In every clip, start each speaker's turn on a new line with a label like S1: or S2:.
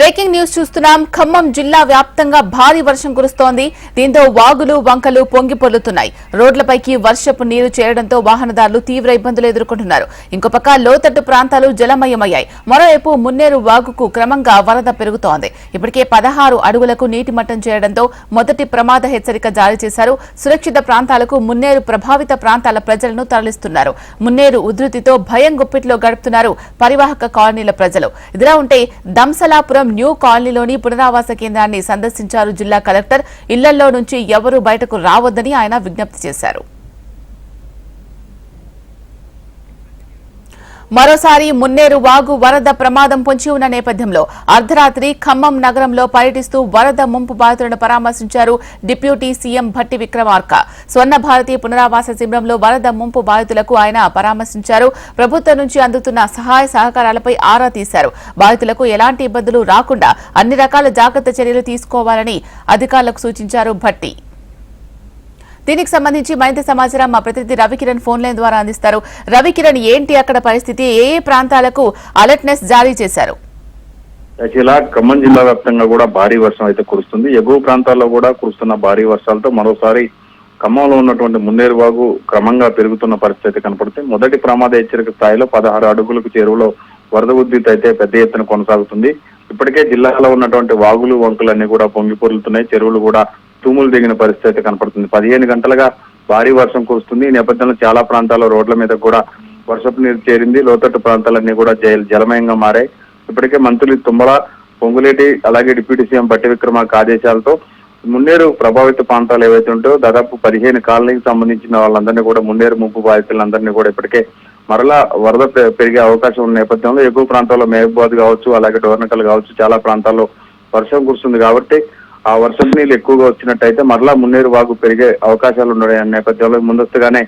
S1: Breaking news చూస్తున్నాం. ఖమ్మం జిల్లా వ్యాప్తంగా భారీ వర్షం కురుస్తోంది. దీంతో వాగులు వంకలు పొంగి పొర్లుతున్నాయి. రోడ్లపైకి వర్షపు నీరు చేరడంతో వాహనదారులు తీవ్ర ఇబ్బందులు ఎదుర్కొంటున్నారు. ఇంకొక పక్క లోతట్టు ప్రాంతాలు జలమయమయ్యాయి. మరోవైపు మున్నేరు వాగుకు క్రమంగా వరద పెరుగుతోంది. ఇప్పటికే పదహారు అడుగులకు నీటి మట్టం చేరడంతో మొదటి ప్రమాద హెచ్చరిక జారీ చేశారు. సురక్షిత ప్రాంతాలకు మున్నేరు ప్రభావిత ప్రాంతాల ప్రజలను తరలిస్తున్నారు. మున్నేరు ఉధృతితో భయం గుప్పిట్లో గడుపుతున్నారు పరివాహక కాలనీల ప్రజలు. ఇదిలా ఉంటే దంసలాపురం న్యూ కాలనీలోని పునరావాస కేంద్రాన్ని సందర్శించారు జిల్లా కలెక్టర్. ఇళ్ళలో నుంచి ఎవరూ బయటకు రావద్దని ఆయన విజ్ఞప్తి చేశారు. మరోసారి మున్నేరు వాగు వరద ప్రమాదం పొంచి ఉన్న నేపథ్యంలో అర్ధరాత్రి ఖమ్మం నగరంలో పర్యటిస్తూ వరద ముంపు బాధితులను పరామర్శించారు డిప్యూటీ సీఎం భట్టి విక్రమార్క. స్వర్ణ భారతి పునరావాస శిబిరంలో వరద ముంపు బాధితులకు ఆయన పరామర్శించారు. ప్రభుత్వం నుంచి అందుతున్న సహాయ సహకారాలపై ఆరా తీశారు. బాధితులకు ఎలాంటి ఇబ్బందులు రాకుండా అన్ని రకాల జాగ్రత్త చర్యలు తీసుకోవాలని అధికారులకు సూచించారు భట్టి. దీనికి సంబంధించి మరింత సమాచారం మా ప్రతినిధి రవికిరణ్ ఫోన్ లైన్ ద్వారా అందిస్తారు. రవికిరణ్ ఏంటి అక్కడ పరిస్థితి? ఏ ఏ ప్రాంతాలకు అలర్ట్నెస్ జారీ చేశారు?
S2: ఇలా ఖమ్మం జిల్లా వ్యాప్తంగా కూడా భారీ వర్షం అయితే కురుస్తుంది. ఎగువ ప్రాంతాల్లో కూడా కురుస్తున్న భారీ వర్షాలతో మరోసారి ఖమ్మంలో ఉన్నటువంటి మున్నేరు వాగు క్రమంగా పెరుగుతున్న పరిస్థితి కనపడుతుంది. మొదటి ప్రమాద హెచ్చరిక స్థాయిలో పదహారు అడుగులకు చెరువులో వరద ఉద్ధృతి అయితే పెద్ద ఎత్తున కొనసాగుతుంది. ఇప్పటికే జిల్లాలో ఉన్నటువంటి వాగులు వంకులన్నీ కూడా పొంగిపొరులుతున్నాయి. చెరువులు కూడా తూములు దిగిన పరిస్థితి అయితే కనపడుతుంది. పదిహేను గంటలుగా భారీ వర్షం కురుస్తుంది. ఈ నేపథ్యంలో చాలా ప్రాంతాల్లో రోడ్ల మీద కూడా వర్షపు నీరు చేరింది. లోతట్టు ప్రాంతాలన్నీ కూడా జైలు జలమయంగా మారాయి. ఇప్పటికే మంత్రులు తుమ్మల పొంగులేటి అలాగే డిప్యూటీ సీఎం బట్టి విక్రమార్క ఆదేశాలతో మున్నేరు ప్రభావిత ప్రాంతాలు ఏవైతే ఉంటాయో దాదాపు పదిహేను కాలనీకి సంబంధించిన వాళ్ళందరినీ కూడా మున్నేరు ముంపు బాధితులందరినీ కూడా ఇప్పటికే మరలా వరద పె- పెరిగే అవకాశం ఉన్న నేపథ్యంలో ఎగువ ప్రాంతాల్లో మేఘబాద్ కావచ్చు అలాగే డోర్నకల్ కావచ్చు చాలా ప్రాంతాల్లో వర్షం కురుస్తుంది కాబట్టి ఆ వర్షపు నీళ్ళు ఎక్కువగా వచ్చినట్టయితే మరలా మున్నేరు వాగు పెరిగే అవకాశాలు ఉన్నాయి. అనే నేపథ్యంలో ముందస్తుగానే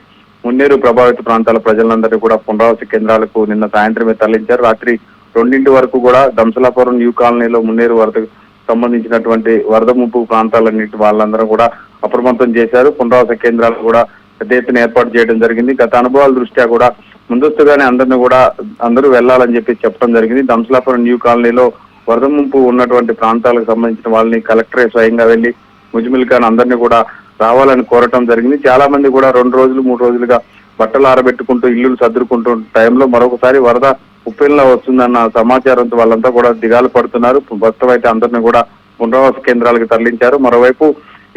S2: మున్నేరు ప్రభావిత ప్రాంతాల ప్రజలందరినీ కూడా పునరావాస కేంద్రాలకు నిన్న సాయంత్రమే తరలించారు. రాత్రి రెండింటి వరకు కూడా దంసలాపురం న్యూ కాలనీలో మున్నేరు వరద సంబంధించినటువంటి వరద ముంపు ప్రాంతాలన్నిటి వాళ్ళందరూ కూడా అప్రమత్తం చేశారు. పునరావాస కేంద్రాలు కూడా పెద్ద ఎత్తున ఏర్పాటు చేయడం జరిగింది. గత అనుభవాల దృష్ట్యా కూడా ముందస్తుగానే అందరిని కూడా అందరూ వెళ్ళాలని చెప్పి చెప్పడం జరిగింది. దంసలాపురం న్యూ కాలనీలో వరద ముంపు ఉన్నటువంటి ప్రాంతాలకు సంబంధించిన వాళ్ళని కలెక్టరే స్వయంగా వెళ్ళి ముజ్మిల్ ఖాన్ అందరినీ కూడా రావాలని కోరటం జరిగింది. చాలా మంది కూడా రెండు రోజులు మూడు రోజులుగా బట్టలు ఆరబెట్టుకుంటూ ఇల్లులు సర్దుకుంటూ టైంలో మరొకసారి వరద ఉప్పెన్లా వస్తుందన్న సమాచారంతో వాళ్ళంతా కూడా దిగాలు పడుతున్నారు. మొత్తం అయితే అందరినీ కూడా పునరావాస కేంద్రాలకు తరలించారు. మరోవైపు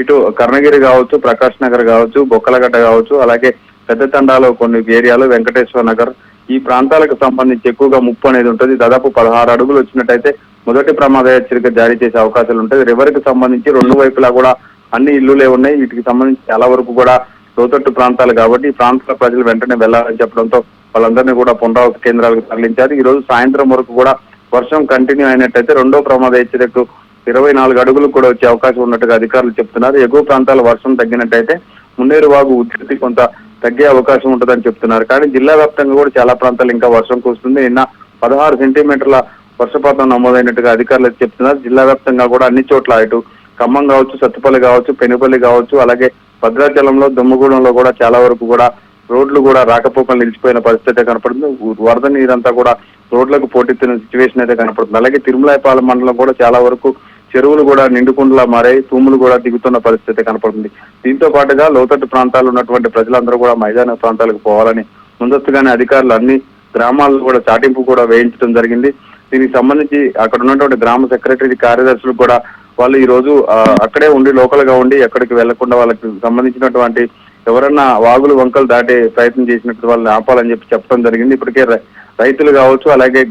S2: ఇటు కర్ణగిరి కావచ్చు ప్రకాష్ నగర్ కావచ్చు బొక్కలగడ్డ కావచ్చు అలాగే పెద్ద తండాలో కొన్ని ఏరియాలు వెంకటేశ్వర నగర్ ఈ ప్రాంతాలకు సంబంధించి ఎక్కువగా ముప్పు అనేది ఉంటుంది. దాదాపు పదహారు అడుగులు వచ్చినట్టయితే మొదటి ప్రమాద హెచ్చరిక జారీ చేసే అవకాశాలు ఉంటాయి. రివర్కి సంబంధించి రెండు వైపులా కూడా అన్ని ఇల్లులే ఉన్నాయి. వీటికి సంబంధించి చాలా వరకు కూడా లోతట్టు ప్రాంతాలు కాబట్టి ఈ ప్రాంతాల ప్రజలు వెంటనే వెళ్ళాలని చెప్పడంతో వాళ్ళందరినీ కూడా పునరావృత కేంద్రాలకు తరలించారు. ఈ రోజు సాయంత్రం వరకు కూడా వర్షం కంటిన్యూ అయినట్టయితే రెండో ప్రమాద హెచ్చరికకు ఇరవై నాలుగు అడుగులు కూడా వచ్చే అవకాశం ఉన్నట్టుగా అధికారులు చెప్తున్నారు. ఎగువ ప్రాంతాల వర్షం తగ్గినట్టయితే మున్నేరు వాగు ఉధృతి కొంత తగ్గే అవకాశం ఉంటుందని చెప్తున్నారు. కానీ జిల్లా వ్యాప్తంగా కూడా చాలా ప్రాంతాలు ఇంకా వర్షం కురుస్తుంది. నిన్న పదహారు సెంటీమీటర్ల వర్షపాతం నమోదైనట్టుగా అధికారులు చెప్తున్నారు. జిల్లా వ్యాప్తంగా కూడా అన్ని చోట్ల ఇటు ఖమ్మం కావచ్చు సత్తుపల్లి కావచ్చు పెనుపల్లి కావచ్చు అలాగే భద్రాచలంలో దుమ్మగూడెంలో కూడా చాలా వరకు కూడా రోడ్లు కూడా రాకపోకలు నిలిచిపోయిన పరిస్థితి కనపడుతుంది. వరద నీరంతా కూడా రోడ్లకు పోటెత్తిన సిచ్యువేషన్ అయితే కనపడుతుంది. అలాగే తిరుమలాయపాలెం మండలం కూడా చాలా వరకు చెరువులు కూడా నిండుకుండలా మారాయి తూములు కూడా దిగుతున్న పరిస్థితి కనపడుతుంది. దీంతో పాటుగా లోతట్టు ప్రాంతాలు ఉన్నటువంటి ప్రజలందరూ కూడా మైదాన ప్రాంతాలకు పోవాలని ముందస్తుగానే అధికారులు అన్ని గ్రామాల్లో కూడా చాటింపు కూడా వేయించడం జరిగింది. దీనికి సంబంధించి అక్కడ ఉన్నటువంటి గ్రామ సెక్రటరీ కార్యదర్శులు కూడా వాళ్ళు ఈ రోజు అక్కడే ఉండి లోకల్గా ఉండి ఎక్కడికి వెళ్ళకుండా వాళ్ళకి సంబంధించినటువంటి ఎవరన్నా వాగులు వంకలు దాటే ప్రయత్నం చేసినట్టు వాళ్ళని ఆపాలని చెప్పి చెప్పడం జరిగింది. ఇప్పటికే రై- రైతులు కావచ్చు అలాగే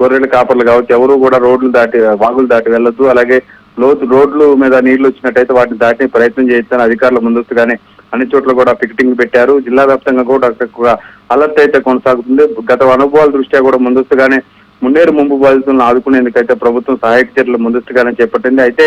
S2: గొర్రెల కాపర్లు కావచ్చు ఎవరు కూడా రోడ్లు దాటి వాగులు దాటి వెళ్ళొద్దు. అలాగే లోతు రోడ్లు మీద నీళ్ళు వచ్చినట్టయితే వాటిని దాటి ప్రయత్నం చేయొచ్చని అధికారులు ముందస్తుగానే అన్ని చోట్ల కూడా పికెటింగ్ పెట్టారు. జిల్లా వ్యాప్తంగా కూడా అక్కడ అలర్ట్ అయితే కొనసాగుతుంది. గత అనుభవాల దృష్ట్యా కూడా ముందస్తుగానే మున్నేరు ముంపు బాధితులను ఆదుకునేందుకైతే ప్రభుత్వం సహాయక చర్యలు ముందస్తుగానే చేపట్టింది. అయితే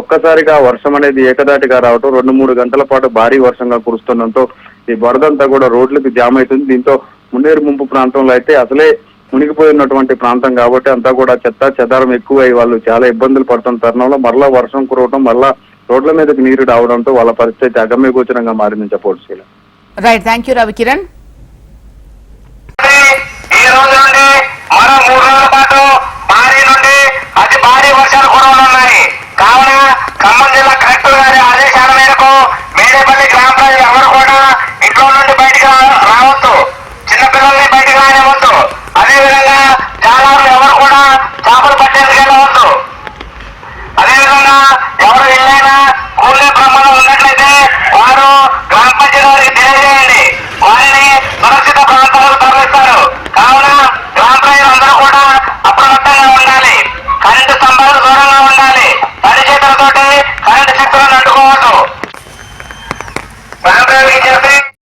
S2: ఒక్కసారిగా వర్షం అనేది ఏకదాటిగా రావటం రెండు మూడు గంటల పాటు భారీ వర్షంగా కురుస్తుండటంతో ఈ వరదంతా కూడా రోడ్లకు జామ్ అవుతుంది. దీంతో మున్నేరు ముంపు ప్రాంతంలో అయితే అసలే మునిగిపోయినటువంటి ప్రాంతం కాబట్టి అంతా కూడా చెత్త చెదారం ఎక్కువ వాళ్ళు చాలా ఇబ్బందులు పడుతున్న తరుణంలో మరలా వర్షం కురవటం మరలా రోడ్ల మీదకి నీరు రావడంతో వాళ్ళ పరిస్థితి అగమ్య గోచరంగా మారిందని చెప్పవచ్చు
S1: right thank you
S3: Ravi Kiran నుండి ఎవరు కూడా చిన్నపిల్లల్ని